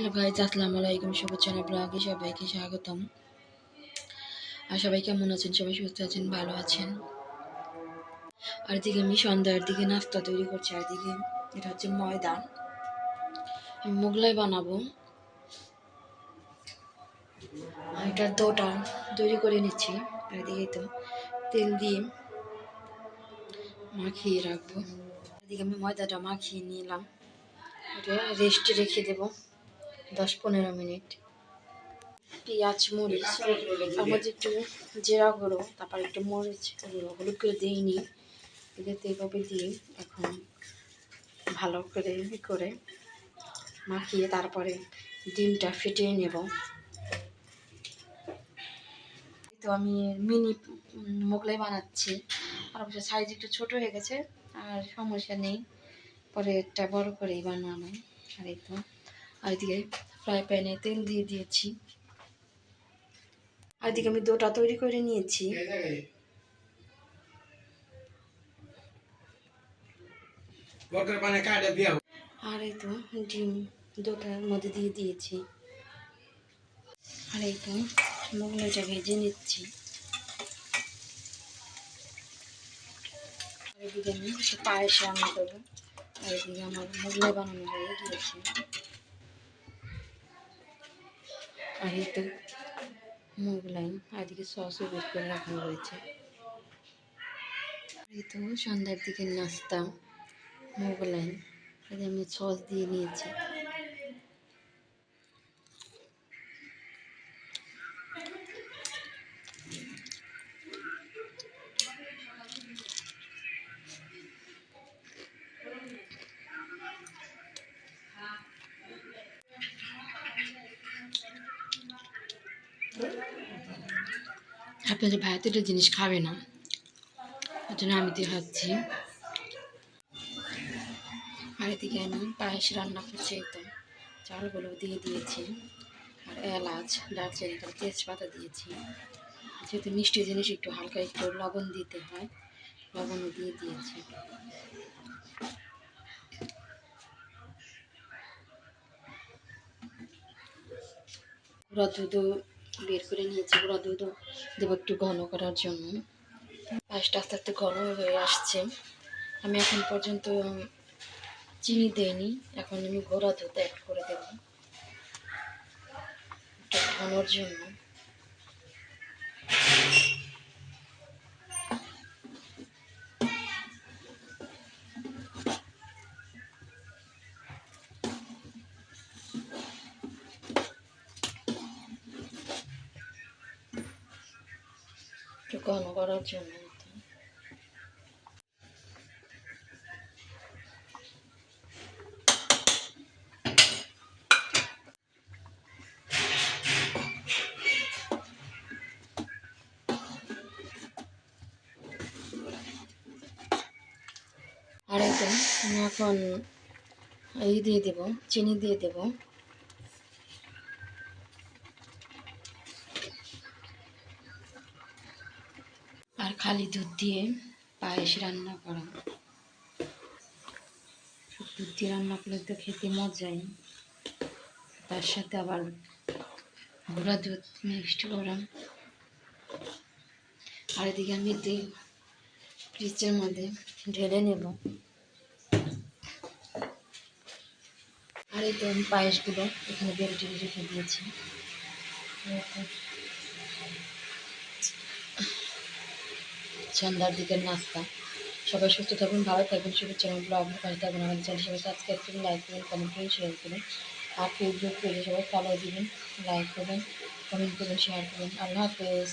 Hello guys আসসালামু আলাইকুম। শুভেচ্ছা ব্লগে সবাইকে স্বাগতম। আর সবাই কেমন আছেন? সবাই সুস্থ আছেন? ভালো আছেন? আর এদিকে আমি সন্ধ্যার দিকে নাস্তা তৈরি করছি। আর এদিকে এটা হচ্ছে ময়দা আমি মোগলাই বানাবো। এটার দোটা তৈরি করে নিচ্ছি। আর এদিকে তো তেল দিয়ে মাখিয়ে রাখব। এদিকে আমি ময়দাটা মাখিয়ে নিলাম। এটা রেস্টে রেখে দেবো। দশ পনেরো মিনিট। পেঁয়াজ, মরিচ তার মধ্যে একটু জিরা গুঁড়ো, তারপর একটু মরিচ গুঁড়ো, হলুদ করে দিইনি। এটাতে এভাবে দিয়ে এখন ভালো করে করে মাখিয়ে তারপরে ডিমটা ফেটিয়ে নেব। তো আমি মিনি মোগলাই বানাচ্ছি। আর অবশ্য সাইজ একটু ছোট হয়ে গেছে, আর সমস্যা নেই। পরে একটা বড় করেই বানানো আর এই তো। আর এদিকে ফ্রাই প্যানে তেল দিয়ে দিয়েছি। আর এদিকে আমি দোটা তৈরি করে নিয়েছি। দিয়া আর এই তো ডিম দোটার মধ্যে দিয়ে দিয়েছি। আর এই তো মোগলাইটা ভেজে নিচ্ছি। আর এদিকে আমি একটু পায়েস রান্না করব। আর এদিকে আমার মোগলাই বানানো হয়ে গিয়েছে। আর তো মোগলাই এদিকে সসও বের করে রাখা হয়েছে। এই তো সন্ধ্যার দিকে নাস্তা মোগলাই আমি সস দিয়ে নিয়েছি। আপনাদের ভাই তো এটা জিনিস খাবে না। ওই জন্য আমি দিয়ে খাচ্ছি। আর এদিকে আমি পায়েস রান্না করছি একদম চালগুলো দিয়ে দিয়েছি। আর এলাচ, দারচিনি তেজপাতা দিয়েছি। যেহেতু মিষ্টি জিনিস, একটু হালকা একটু লবণ দিতে হয়। লবণও দিয়ে দিয়েছি। ওরা দুধও বের করে নিয়েছি গুঁড়া দুধ দেবো একটু ঘন করার জন্য। পায়েসটা আস্তে আস্তে ঘন হয়ে আসছে। আমি এখন পর্যন্ত চিনি দেইনি, এখন আমি ঘোড়া দুধ অ্যাড করে দেব। ঘনর জন্য। ঘন করার জন্য আর তো আমি এখন এই দিয়ে দেব চিনি দিয়ে দেব। খালি দুধ দিয়ে পায়েস রান্না করা। দুধ দিয়ে রান্না করলে তো খেতে মজাই। তার সাথে আবার গুঁড়া দুধ মিক্সড করা। আর এদিকে আমি দিয়ে ফ্রিজের মধ্যে ঢেলে নেব। আর এই তো আমি পায়েসগুলো এখানে বেড়ে রেখে দিয়েছি। সন্ধ্যার দিকের নাস্তা। সবাই সুস্থ থাকুন, ভালো থাকবেন শুভেচ্ছা এবং ব্লগ পাশে থাকবেন আমাদের চ্যানেল সবাই সাবস্ক্রাইব করুন লাইক করুন কমেন্ট করুন শেয়ার করুন। আর ফেসবুক পেজে সবাই ফলো দিবেন লাইক করবেন কমেন্ট করবেন শেয়ার করবেন। আল্লাহ হাফেজ।